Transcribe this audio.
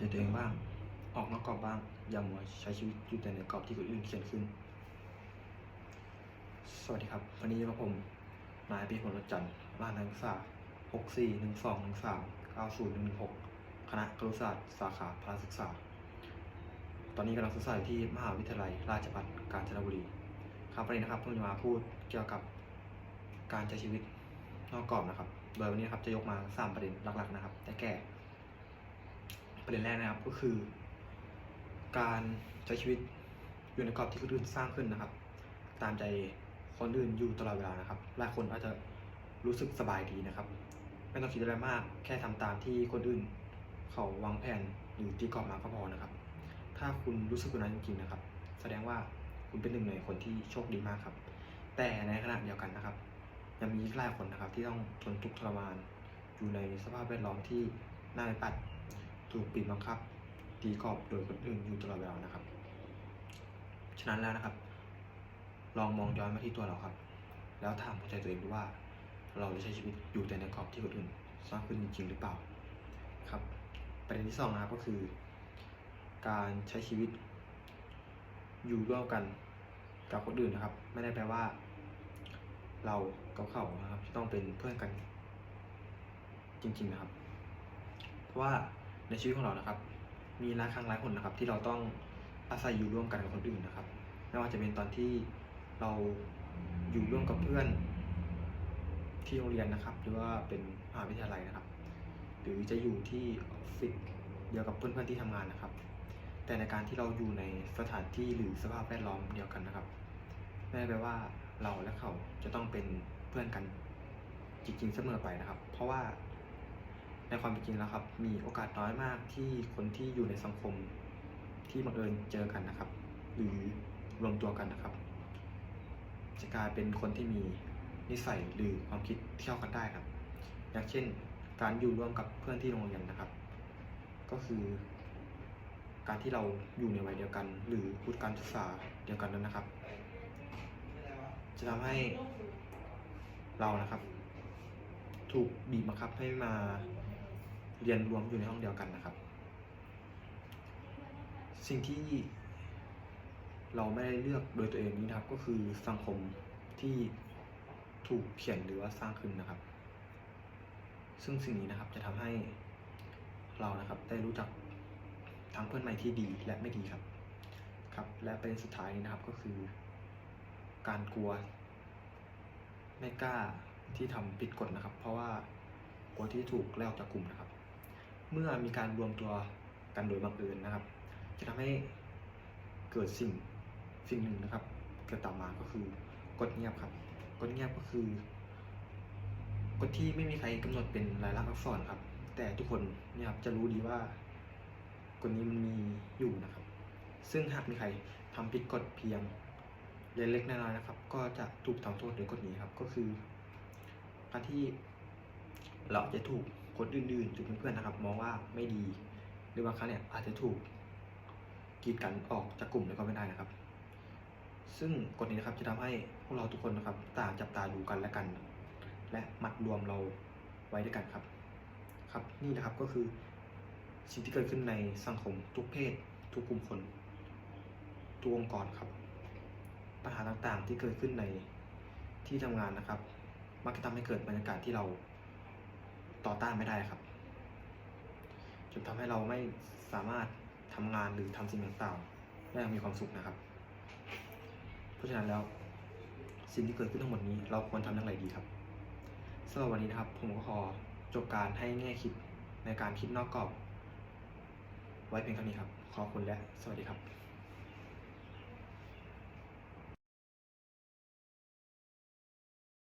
ใจตัวเองบ้าง ออกนอกกรอบบ้าง อย่ามัวใช้ชีวิตอยู่แต่ในกรอบที่คนอื่นเขียนขึ้น สวัสดีครับ วันนี้กับผม นายปีพลรจันทร์รหัสนักศึกษา6 4 1 2 1 3 9 0 1 1 6 คณะครุศาสตร์สาขาพละศึกษา ตอนนี้กำลังศึกษาอยู่ที่มหาวิทยาลัยราชภัฏกาญจนบุรี ครับวันนี้นะครับผมจะมาพูดเกี่ยวกับการใช้ชีวิตนอกกรอบนะครับ โดยวันนี้นะครับจะยกมา 3 ประเด็นหลักๆนะครับได้แก่ ประเด็นแรกนะครับก็คือ การใช้ชีวิตอยู่ในกรอบที่คนอื่นสร้างขึ้นนะครับ ตามใจคนอื่นอยู่ตลอดเวลานะครับหลายคนอาจจะรู้สึกสบายดีนะครับ ไม่ต้องคิดอะไรมาก แค่ทำตามที่คนอื่น เขาวางแผนหรือตีกรอบมาก็พอนะครับ ถ้าคุณรู้สึกแบบนั้นจริงๆนะครับ แสดงว่าคุณเป็นหนึ่งในคนที่โชคดีมากครับ แต่ในขณะเดียวกันนะครับ ยังมีหลายคนนะครับที่ต้องทนทุกข์ทรมาน อยู่ในสภาพแวดล้อมที่น่าอึดอัด ถูกปิดบังคับ ตีกรอบโดยคนอื่นอยู่ตลอดเวลานะครับ ฉะนั้นแล้วนะครับ ลองมองย้อนมาที่ตัวเราครับ แล้วถามหัวใจตัวเองดูว่า เราจะใช้ชีวิตอยู่แต่ในกรอบที่คนอื่นสร้างขึ้นจริงๆหรือเปล่าครับประเด็นที่สองนะครับก็คือ การใช้ชีวิต อยู่ร่วมกันกับคนอื่นนะครับ ไม่ได้แปลว่า เรากับเขานะครับจะต้องเป็นเพื่อนกันจริงๆนะครับ เพราะว่า ในชีวิตของเรานะครับ มีหลายครั้งหลายคนนะครับ ที่เราต้องอาศัยอยู่ร่วมกันกับคนอื่นนะครับ ไม่ว่าจะเป็นตอนที่เราอยู่ร่วมกับเพื่อนที่โรงเรียนนะครับ หรือว่าเป็นมหาวิทยาลัยนะครับ หรือจะอยู่ที่ออฟฟิศเดียวกับเพื่อนๆที่ทำงานนะครับ แต่ในการที่เราอยู่ในสถานที่หรือสภาพแวดล้อมเดียวกันนะครับไม่ได้แปลว่าเราและเขาจะต้องเป็นเพื่อนกันจริงๆเสมอไปนะครับ เพราะว่า ในความเป็นจริงแล้วครับ มีโอกาสน้อยมากที่คนที่อยู่ในสังคมที่บังเอิญเจอกันนะครับ หรือรวมตัวกันนะครับ จะกลายเป็นคนที่มีนิสัยหรือความคิดเที่เข้ากันได้ครับ อย่างเช่น การอยู่ร่วมกับเพื่อนที่โรงเรียนนะครับ ก็คือการที่เราอยู่ในวัยเดียวกัน หรือวุฒิการศึกษาเดียวกันนั้นนะครับ จะทำให้เรานะครับ ถูกบีบบังคับให้มา เรียนรวมอยู่ในห้องเดียวกันนะครับ สิ่งที่เราไม่ได้เลือกโดยตัวเองนี้นะครับ ก็คือสังคมที่ถูกเขียนหรือว่าสร้างขึ้นนะครับ ซึ่งสิ่งนี้นะครับจะทำให้เรานะครับได้รู้จักทั้งเพื่อนใหม่ที่ดีและไม่ดีครับ ครับ และประเด็นสุดท้ายนี้นะครับก็คือ การกลัว ไม่กล้าที่ทำผิดกฎนะครับ เพราะว่ากลัวที่ถูกไล่ออกจากกลุ่มนะครับ เมื่อมีการรวมตัวกันโดยบังเอิญนะครับ จะทำให้เกิดสิ่งสิ่งหนึ่งนะครับ เกิดตามมาก็คือกฎเงียบครับกฎเงียบก็คือกฎที่ไม่มีใครกำหนดเป็นลายลักษณ์อักษรครับ แต่ทุกคนเนี่ยครับจะรู้ดีว่ากฎนี้มันมีอยู่นะครับ ซึ่งหากมีใครทำผิดกฎเพียงเล็กๆน้อยๆนะครับ ก็จะถูกทำโทษโดยกฎนี้ครับ ก็คือการที่เราจะถูก คนอื่นๆหรือเพื่อนๆนะครับ มองว่าไม่ดี หรือบางครั้งเนี่ยอาจจะถูกกีดกันออกจากกลุ่มเลยก็ไม่ได้นะครับ ซึ่งกฎนี้นะครับจะทำให้พวกเราทุกคนนะครับต่างจับตาดูกันและกัน และมัดรวมเราไว้ด้วยกันครับ ครับนี่นะครับก็คือสิ่งที่เกิดขึ้นในสังคมทุกเพศ ทุกกลุ่มคน ทุกองค์กรครับ ปัญหาต่างๆที่เกิดขึ้นในที่ทำงานนะครับ มักจะทำให้เกิดบรรยากาศที่เรา ต่อต้านไม่ได้ครับจนทำให้เราไม่สามารถทำงานหรือทำสิ่งต่างๆได้อย่างมีความสุขนะครับ เพราะฉะนั้นแล้วสิ่งที่เกิดขึ้นทั้งหมดนี้เราควรทำอย่างไรดีครับสำหรับวันนี้นะครับ ผมก็ขอจบการให้แง่คิดในการคิดนอกกรอบ ไว้เพียงเท่านี้ครับ ขอบคุณและสวัสดีครับ